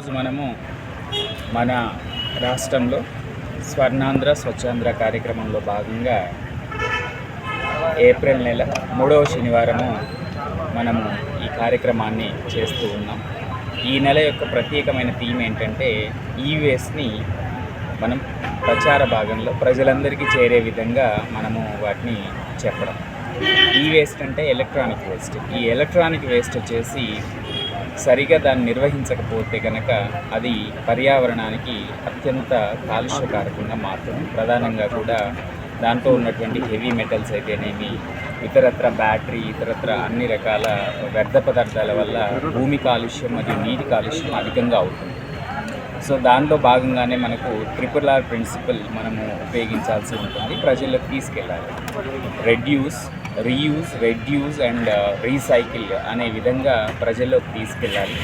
ఈరోజు మనము మన రాష్ట్రంలో స్వర్ణాంధ్ర స్వచ్ఛాంధ్ర కార్యక్రమంలో భాగంగా ఏప్రిల్ నెల మూడవ శనివారము మనము ఈ కార్యక్రమాన్ని చేస్తూ ఉన్నాం. ఈ నెల యొక్క ప్రత్యేకమైన థీమ్ ఏంటంటే ఈవేస్ని మనం ప్రచార భాగంలో ప్రజలందరికీ చేరే విధంగా మనము వాటిని చెప్పడం. ఈ వేస్ట్ అంటే ఎలక్ట్రానిక్ వేస్ట్. ఈ ఎలక్ట్రానిక్ వేస్ట్ వచ్చేసి సరిగా దాన్ని నిర్వహించకపోతే కనుక అది పర్యావరణానికి అత్యంత కాలుష్యకారకంగా మారుతుంది. ప్రధానంగా కూడా దాంట్లో ఉన్నటువంటి హెవీ మెటల్స్ అయితేనేమి ఇతరత్ర బ్యాటరీ ఇతరత్ర అన్ని రకాల వ్యర్థ పదార్థాల వల్ల భూమి కాలుష్యం మరియు నీటి కాలుష్యం అధికంగా అవుతుంది. సో దాంట్లో భాగంగానే మనకు ట్రిపుల్ ఆర్ ప్రిన్సిపల్ మనము ఉపయోగించాల్సి ఉంటుంది. ప్రజలకు తీసుకెళ్ళాలి. Reduce reuse reduce and recycle అనే విధంగా ప్రజల్లోకి తీసుకెళ్ళాలి.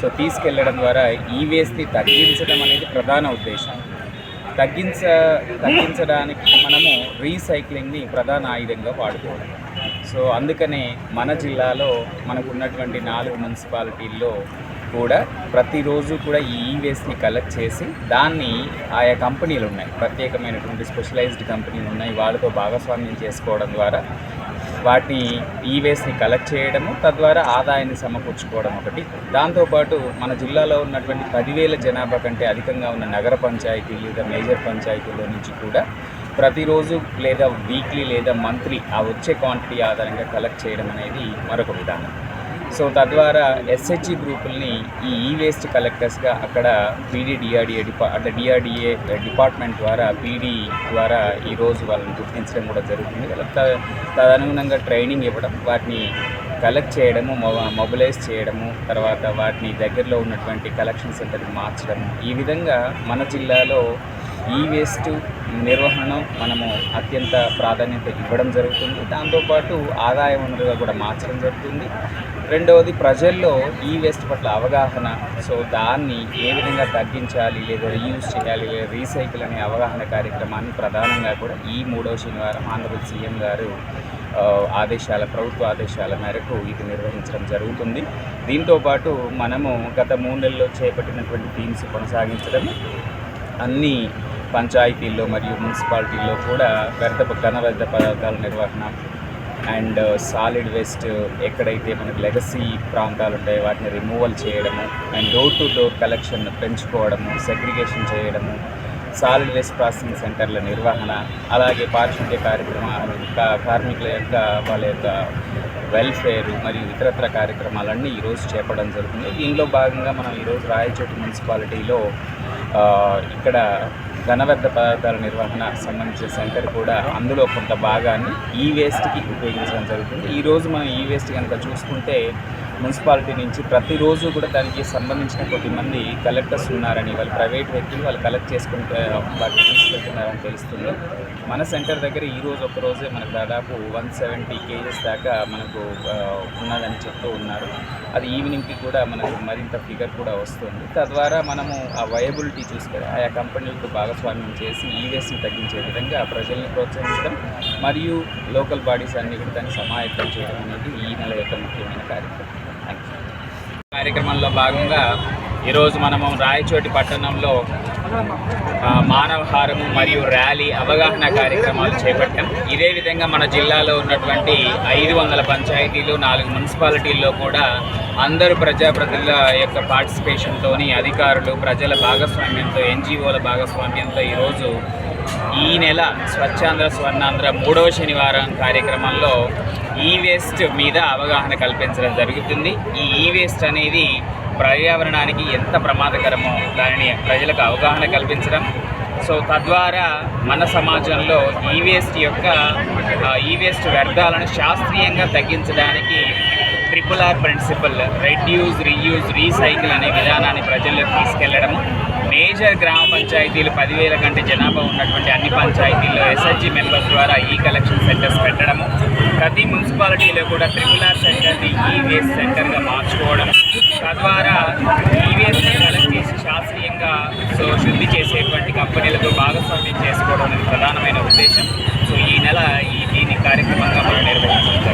సో తీసుకెళ్ళడం ద్వారా ఈ వేస్ట్ని తగ్గించడం అనేది ప్రధాన ఉద్దేశం. తగ్గించ తగ్గించడానికి మనము రీసైక్లింగ్ని ప్రధాన ఆయుధంగా వాడుకోవాలి. సో అందుకనే మన జిల్లాలో మనకు ఉన్నటువంటి నాలుగు మున్సిపాలిటీల్లో కూడా ప్రతిరోజు కూడా ఈ ఈ వేస్ట్ని కలెక్ట్ చేసి దాన్ని ఆయా కంపెనీలు ఉన్నాయి. ప్రత్యేకమైనటువంటి స్పెషలైజ్డ్ కంపెనీలు ఉన్నాయి. వాళ్ళతో భాగస్వామ్యం చేసుకోవడం ద్వారా వాటిని ఈ వేస్ట్ని కలెక్ట్ చేయడము తద్వారా ఆదాయాన్ని సమకూర్చుకోవడం ఒకటి. దాంతోపాటు మన జిల్లాలో ఉన్నటువంటి పదివేల జనాభా కంటే అధికంగా ఉన్న నగర పంచాయతీ లేదా మేజర్ పంచాయతీల నుంచి కూడా ప్రతిరోజు లేదా వీక్లీ లేదా మంత్లీ ఆ వచ్చే క్వాంటిటీ ఆధారంగా కలెక్ట్ చేయడం అనేది మరొక విధానం. సో తద్వారా ఎస్హెచ్జి గ్రూపుల్ని ఈ ఈ వేస్ట్ కలెక్టర్స్గా అక్కడ పీడీ డిఆర్డిఏ డిపా అంటే డిఆర్డిఏ డిపార్ట్మెంట్ ద్వారా పీడీ ద్వారా ఈరోజు వాళ్ళని గుర్తించడం కూడా జరుగుతుంది. వాళ్ళకి తదనుగుణంగా ట్రైనింగ్ ఇవ్వడం వాటిని కలెక్ట్ చేయడము మొబిలైజ్ చేయడము తర్వాత వాటిని దగ్గరలో ఉన్నటువంటి కలెక్షన్ సెంటర్కి మార్చడము. ఈ విధంగా మన జిల్లాలో ఈ వేస్ట్ నిర్వహణ మనము అత్యంత ప్రాధాన్యత ఇవ్వడం జరుగుతుంది. దాంతోపాటు ఆదాయ వనరుగా కూడా మార్చడం జరుగుతుంది. రెండవది ప్రజల్లో ఈ వేస్ట్ పట్ల అవగాహన. సో దాన్ని ఏ విధంగా తగ్గించాలి లేదా రీయూజ్ చేయాలి లేదా రీసైకిల్ అనే అవగాహన కార్యక్రమాన్ని ప్రధానంగా కూడా ఈ మూడవ శనివారం ఆంధ్రప్రదేశ్ సీఎం గారు ఆదేశాల ప్రభుత్వ ఆదేశాల మేరకు ఇది నిర్వహించడం జరుగుతుంది. దీంతోపాటు మనము గత మూడు నెలల్లో చేపట్టినటువంటి థీమ్స్ కొనసాగించడం అన్ని పంచాయతీల్లో మరియు మున్సిపాలిటీల్లో కూడా వ్యర్థ ఘన వ్యర్థ పదార్థాల నిర్వహణ అండ్ సాలిడ్ వేస్ట్ ఎక్కడైతే మనకి లెగసీ ప్రాంతాలు ఉంటాయో వాటిని రిమూవల్ చేయడము and door to door collection పెంచుకోవడము segregation చేయడము సాలిడ్ వేస్ట్ ప్రాసెసింగ్ సెంటర్ల నిర్వహణ అలాగే పారిశుద్ధ్య కార్యక్రమాలు కార్మికుల యొక్క వాళ్ళ యొక్క వెల్ఫేర్ మరియు ఇతరత్ర కార్యక్రమాలన్నీ ఈరోజు చేపడం జరుగుతుంది. దీనిలో భాగంగా మనం ఈరోజు రాయచోటి మున్సిపాలిటీలో ఇక్కడ ఘనవ్యర్థ పదార్థాల నిర్వహణ సంబంధించిన సెంటర్ కూడా అందులో కొంత భాగాన్ని ఈ వేస్ట్కి ఉపయోగించడం జరుగుతుంది. ఈరోజు మనం ఈ వేస్ట్ కనుక చూసుకుంటే మున్సిపాలిటీ నుంచి ప్రతిరోజు కూడా దానికి సంబంధించిన కొద్దిమంది కలెక్టర్స్ ఉన్నారని వాళ్ళు ప్రైవేట్ వ్యక్తులు వాళ్ళు కలెక్ట్ చేసుకుంటే వాటిని తీసుకెళ్తున్నారని తెలుస్తుంది. మన సెంటర్ దగ్గర ఈ రోజు మనకు దాదాపు వన్ సెవెంటీ కేజెస్ దాకా మనకు ఉన్నదని చెప్తూ ఉన్నారు. అది ఈవినింగ్కి కూడా మనకు మరింత ఫిగర్ కూడా వస్తుంది. తద్వారా మనము ఆ వయబిలిటీ చూసుకొని ఆయా కంపెనీలతో భాగస్వామ్యం చేసి ఈ వేస్ట్ని తగ్గించే విధంగా ప్రజల్ని ప్రోత్సహించడం మరియు లోకల్ బాడీస్ అన్ని కూడా దాన్ని సమాయత్తం చేయడం అనేది ఈ నెల యొక్క ముఖ్యమైన కార్యక్రమం. కార్యక్రమంలో భాగంగా ఈరోజు మనము రాయచోటి పట్టణంలో మానవహారము మరియు ర్యాలీ అవగాహన కార్యక్రమాలు చేపట్టాం. ఇదే విధంగా మన జిల్లాలో ఉన్నటువంటి ఐదు వందల పంచాయతీలు నాలుగు మున్సిపాలిటీల్లో కూడా అందరూ ప్రజాప్రతినిధుల యొక్క పార్టిసిపేషన్తోని అధికారులు ప్రజల భాగస్వామ్యంతో ఎన్జిఓల భాగస్వామ్యంతో ఈరోజు ఈ నెల స్వచ్ఛాంధ్ర స్వర్ణాంధ్ర మూడవ శనివారం కార్యక్రమంలో ఈ వేస్ట్ మీద అవగాహన కల్పించడం జరుగుతుంది. ఈ ఈ వేస్ట్ అనేది పర్యావరణానికి ఎంత ప్రమాదకరమో దానిని ప్రజలకు అవగాహన కల్పించడం. సో తద్వారా మన సమాజంలో ఈ వేస్ట్ యొక్క ఈ వేస్ట్ వ్యర్థాలను శాస్త్రీయంగా తగ్గించడానికి triple R principle reduce reuse recycle అనే విధానాన్ని ప్రజల్లోకి తీసుకెళ్ళడము. మేజర్ గ్రామ పంచాయతీలు పదివేల కంటే జనాభా ఉన్నటువంటి అన్ని పంచాయతీల్లో ఎస్ఎస్జి మెంబర్స్ ద్వారా ఈ కలెక్షన్ సెంటర్స్ పెట్టడము. ప్రతి మున్సిపాలిటీలో కూడా ట్రిపుల్ ఆర్ సెంటర్ని ఈ వేస్ట్ సెంటర్గా మార్చుకోవడం తద్వారా ఈ వేస్ట్ కలెక్ట్ చేసి శాస్త్రీయంగా సో శుద్ధి చేసేటువంటి కంపెనీలతో భాగస్వామ్యం చేసుకోవడం అనేది ప్రధానమైన ఉద్దేశం. సో ఈ నెల ఈ దీని కార్యక్రమంగా మనం నిర్వహించాం